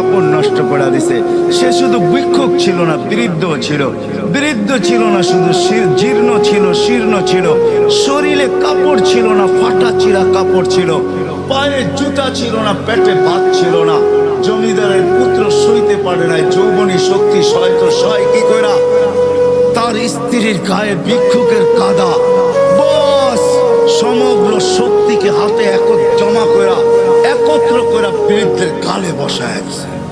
কাপড় নষ্ট করে দিছে। সে শুধু ভিক্ষুক ছিল না, বৃদ্ধ ছিল। বৃদ্ধ ছিল না শুধু জীর্ণ ছিল, শীর্ণ ছিল। শরীরে কাপড় ছিল না, ফাটা চিরা কাপড় ছিল। পায়ে জুতা ছিল না, পেটে ভাত ছিল না। জমিদারের পুত্র সইতে পারে নাই, যৌবনী শক্তি সয় তো সয় কি করা তার স্ত্রীর গায়ে ভিক্ষুকের কাদা। বস, সমগ্র শক্তিকে হাতে এক জমা করা একত্র করা বৃদ্ধের গালে বসায়।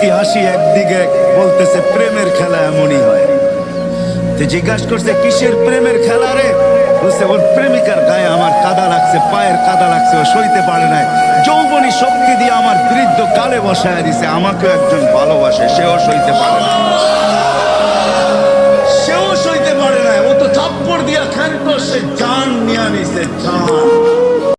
মুস্কি হাসি একদিকে বলতেছে, প্রেমের খেলা এমনই হয়। তো জিজ্ঞাসা করছে, কিসের প্রেমের খেলা রে? বলছে, ওর প্রেমিকার গায়ে আমার কাদা লাগছে, পায়ের কাদা লাগছে, ও সইতে পারে নাই। যৌবনী শক্তি দিয়ে আমার বৃদ্ধ কালে বসায় দিছে, আমাকেও একজন ভালোবাসে, সেও সইতে পারে না সেও সইতে পারে না ও তো থাপ্পড় দিয়া খান তো সে জান নিয়ে নিছে, জান।